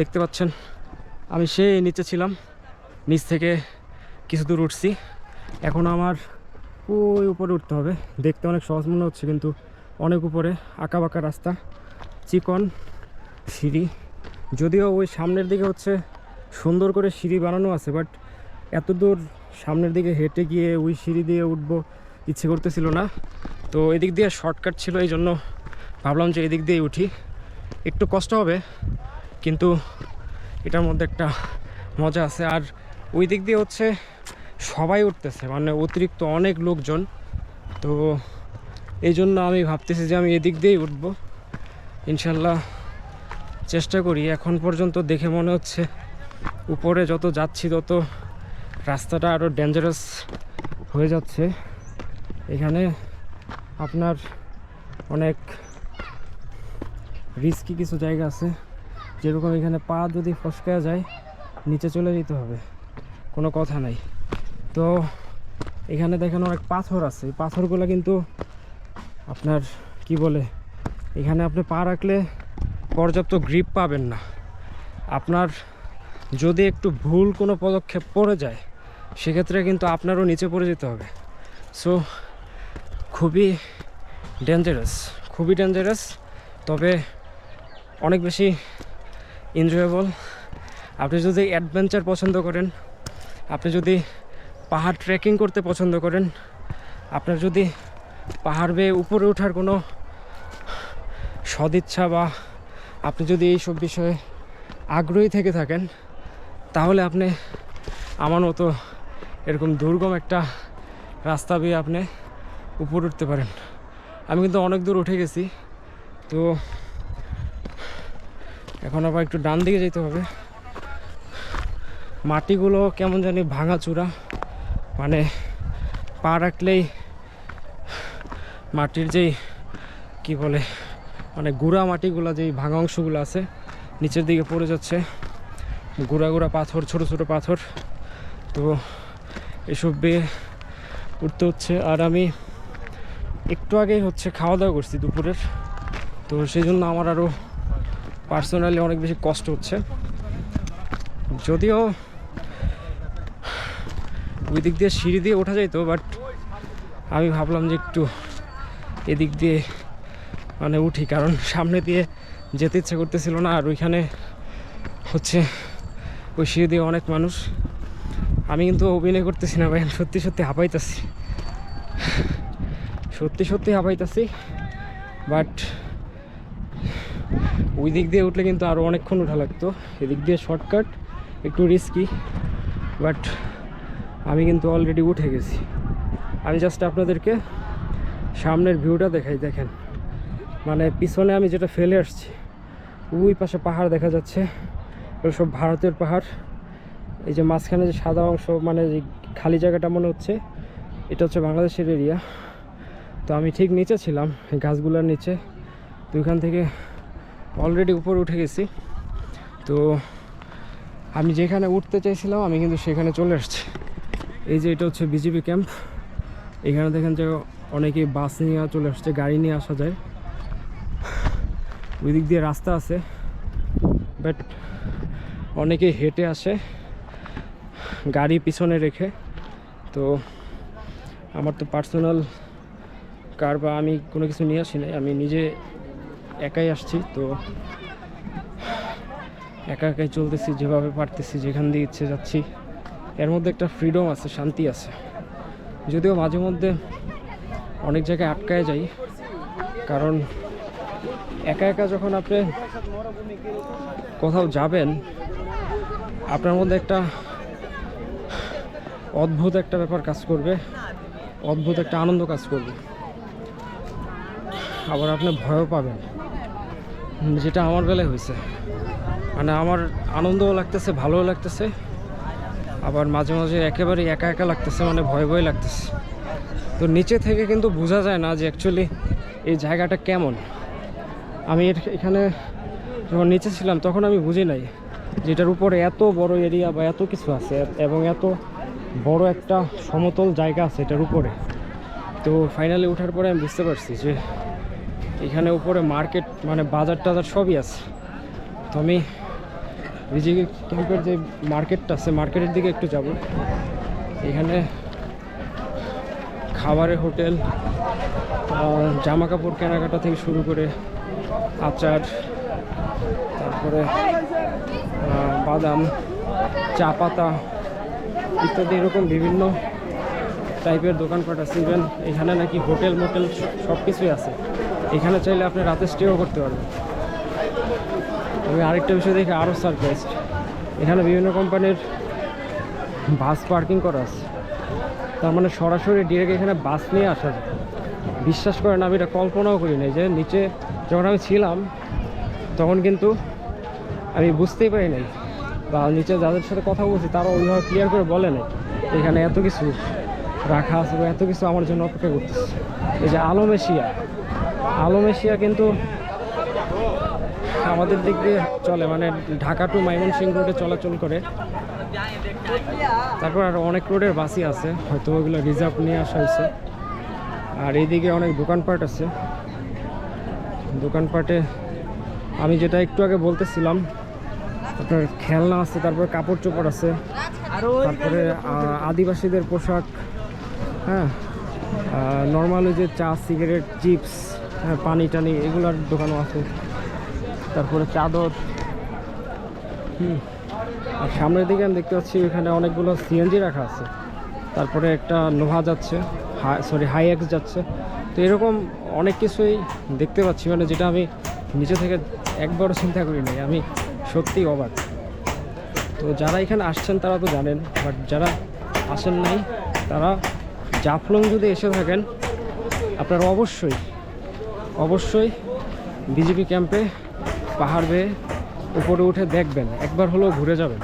দেখতে পাচ্ছেন, আমি সেই নিচে ছিলাম, নিচ থেকে কিছু দূর উঠছি। এখন আমার ওই উপরে উঠতে হবে। দেখতে অনেক সহজ মনে হচ্ছে, কিন্তু অনেক উপরে আঁকা বাঁকা রাস্তা, চিকন সিঁড়ি। যদিও ওই সামনের দিকে হচ্ছে সুন্দর করে সিঁড়ি বানানো আছে, বাট এত দূর সামনের দিকে হেঁটে গিয়ে ওই সিঁড়ি দিয়ে উঠবো ইচ্ছে করতেছিল না। তো এদিক দিয়ে শর্টকাট ছিল এই জন্য ভাবলাম যে এদিক দিয়ে উঠি। একটু কষ্ট হবে কিন্তু এটার মধ্যে একটা মজা আছে। আর ওই দিক দিয়ে হচ্ছে সবাই উঠতেছে মানে অতিরিক্ত অনেক লোকজন। তো এই জন্য আমি ভাবতেছি যে আমি এদিক দিয়েই উঠবো। ইনশাল্লাহ চেষ্টা করি। এখন পর্যন্ত দেখে মনে হচ্ছে উপরে যত যাচ্ছি তত রাস্তাটা আরও ডেঞ্জারাস হয়ে যাচ্ছে। এখানে আপনার অনেক রিস্কি কিছু জায়গা আছে। যেরকম এখানে পা যদি ফসকা যায়, নিচে চলে যেতে হবে। কোনো কথা নাই। তো এখানে দেখেন অনেক পাথর আছে। এই পাথরগুলো কিন্তু আপনার কি বলে, এখানে আপনি পা রাখলে পর্যাপ্ত গ্রিপ পাবেন না। আপনার যদি একটু ভুল কোনো পদক্ষেপ পড়ে যায়, সেক্ষেত্রে কিন্তু আপনারও নিচে পড়ে যেতে হবে। সো খুবই ডেঞ্জারাস খুবই ডেঞ্জারাস তবে অনেক বেশি এনজয়েবল আপনি যদি অ্যাডভেঞ্চার পছন্দ করেন, আপনি যদি পাহাড় ট্রেকিং করতে পছন্দ করেন, আপনার যদি পাহাড় বেয়ে উপরে ওঠার কোনো সদিচ্ছা বা আপনি যদি এইসব বিষয়ে আগ্রহী থেকে থাকেন, তাহলে আপনি আমার মতো এরকম দুর্গম একটা রাস্তা বেয়ে আপনি উপরে উঠতে পারেন। আমি কিন্তু অনেক দূর উঠে গেছি, তো এখন আবার একটু ডান দিকে যেতে হবে। মাটিগুলো কেমন জানি ভাঙাচুরা মানে পা রাখলেই মাটির যেই, কি বলে মানে গুঁড়া মাটিগুলো, যেই ভাঙা অংশগুলো আছে, নিচের দিকে পড়ে যাচ্ছে। গুঁড়া গুঁড়া পাথর, ছোট ছোট পাথর। তো এসব বেয়ে উঠতে হচ্ছে। আর আমি একটু আগেই হচ্ছে খাওয়া দাওয়া করছি দুপুরের। তো সেই জন্য আমার আরও পার্সোনালি অনেক বেশি কষ্ট হচ্ছে। যদিও ওই দিক দিয়ে সিঁড়ি দিয়ে ওঠা যাইতো, বাট আমি ভাবলাম যে একটু এদিক দিয়ে মানে উঠি, কারণ সামনে দিয়ে যেতে ইচ্ছে করতেছিল না, আর ওইখানে হচ্ছে ওই সিঁড়ি দিয়ে অনেক মানুষ। আমি কিন্তু অভিনয় করতেছি না ভাই সত্যি সত্যি হাঁপাইতেছি। সত্যি সত্যি হাঁপাইতেছি, বাট ওই দিক দিয়ে উঠলে কিন্তু আরও অনেকক্ষণ উঠা লাগতো। এদিক দিয়ে শর্টকাট, একটু রিস্কি বাট আমি কিন্তু অলরেডি উঠে গেছি। আমি জাস্ট আপনাদেরকে সামনের ভিউটা দেখাই, দেখেন। মানে পিছনে আমি যেটা ফেলে আসছি, ওই পাশে পাহাড় দেখা যাচ্ছে। এগুলো সব ভারতের পাহাড়। এই যে মাঝখানে যে সাদা অংশ মানে খালি জায়গাটা মনে হচ্ছে, এটা হচ্ছে বাংলাদেশের এরিয়া তো আমি ঠিক নিচে ছিলাম, এই গাছগুলোর নিচে। তো ওইখান থেকে অলরেডি উপরে উঠে গেছি। তো আমি যেখানে উঠতে চাইছিলাম, আমি কিন্তু সেখানে চলে আসছি। এই যে এটা হচ্ছে বিজেপি ক্যাম্প। এখানে দেখেন যে অনেকেই বাস নিয়ে চলে আসছে, গাড়ি নিয়ে আসা যায়। ওই দিক দিয়ে রাস্তা আছে, বাট অনেকে হেঁটে আসে, গাড়ি পিছনে রেখে। তো আমার তো পার্সোনাল কার বা আমি কোনো কিছু নিয়ে আসি নাই, আমি নিজে একাই আসছি, তো একা একাই চলতেছি, যেভাবে পারতেছি, যেখান দিয়ে ইচ্ছে যাচ্ছি। এর মধ্যে একটা ফ্রিডম আছে, শান্তি আছে। যদিও মাঝে মধ্যে অনেক জায়গায় আটকায় যাই, কারণ একা একা যখন আপনি কোথাও যাবেন, আপনার মধ্যে একটা অদ্ভুত একটা ব্যাপার কাজ করবে, অদ্ভুত একটা আনন্দ কাজ করবে। আবার আপনি ভয়ও পাবেন। যেটা আমার বেলায় হয়েছে। মানে আমার আনন্দও লাগতেছে, ভালোও লাগতেছে, আবার মাঝে মাঝে একেবারে একা একা লাগতেছে মানে ভয় ভয় লাগতেছে। তো নিচে থেকে কিন্তু বোঝা যায় না যে অ্যাকচুয়ালি এই জায়গাটা কেমন। আমি এখানে যখন নিচে ছিলাম, তখন আমি বুঝি নাই যেটার উপরে এত বড় এরিয়া বা এত কিছু আছে, এবং এত বড় একটা সমতল জায়গা আছে এটার উপরে। তো ফাইনালি ওঠার পরে আমি বুঝতে পারছি যে এখানে উপরে মার্কেট মানে বাজার টাজার সবই আছে। তো আমি রিজিকি ক্যাম্পের যে মার্কেটটা আছে, মার্কেটের দিকে একটু যাব। এখানে খাবারের হোটেল জামা কাপড় কেনাকাটা থেকে শুরু করে আচার, তারপরে বাদাম, চা পাতা ইত্যাদি এরকম বিভিন্ন টাইপের দোকানপাট আছে ইভেন এখানে নাকি হোটেল মোটেল সব কিছুই আছে। এখানে চাইলে আপনি রাতে স্টেও করতে পারবেন। আমি আরেকটা বিষয় দেখে আরও সারপ্রাইজড এখানে বিভিন্ন কোম্পানির বাস পার্কিং করা আছে। তার মানে সরাসরি ডিরেক্ট এখানে বাস নিয়ে আসা যায়। বিশ্বাস করেন, আমি এটা কল্পনাও করি নাই যে নিচে যখন আমি ছিলাম, তখন কিন্তু আমি বুঝতেই পারি নাই। বা নিচে যাদের সাথে কথা বলছি তারা ওইভাবে ক্লিয়ার করে বলে নাই। এখানে এত কিছু। রাখা আছে বা এত কিছু আমার জন্য অপেক্ষা করতেছে। এই যে আলম এশিয়া। আলম এশিয়া কিন্তু আমাদের দিক দিয়ে চলে মানে ঢাকা টু ময়মনসিংহ রোডে চলাচল করে। তারপর আরও অনেক রোডের বাসই আছে, হয়তো ওগুলো রিজার্ভ নিয়ে আসা হয়েছে। আর এইদিকে অনেক দোকানপাট আছে। দোকানপাটে আমি যেটা একটু আগে বলতেছিলাম, আপনার খেলনা আছে, তারপরে কাপড় চোপড় আছে, তারপরে আদিবাসীদের পোশাক হ্যাঁ? নর্মালি যে চা সিগারেট চিপস হ্যাঁ পানি টানি এগুলোর দোকানও আছে। তারপরে চাদর। হুম। আর সামনের দিকে আমি দেখতে পাচ্ছি এখানে অনেকগুলো সিএনজি রাখা আছে। তারপরে একটা নোভা যাচ্ছে হাই সরি হাই এক্স যাচ্ছে। তো এরকম অনেক কিছুই দেখতে পাচ্ছি। মানে যেটা আমি নিচে থেকে একবারও চিন্তা করি নাই। আমি সত্যিই অবাক। তো যারা এখানে আসছেন তারা তো জানেন বাট যারা আসেন নাই, তারা জাফলং যদি এসে থাকেন, আপনারা অবশ্যই অবশ্যই বিজেপি ক্যাম্পে পাহাড় বেয়ে উপরে উঠে দেখবেন, একবার হলেও ঘুরে যাবেন।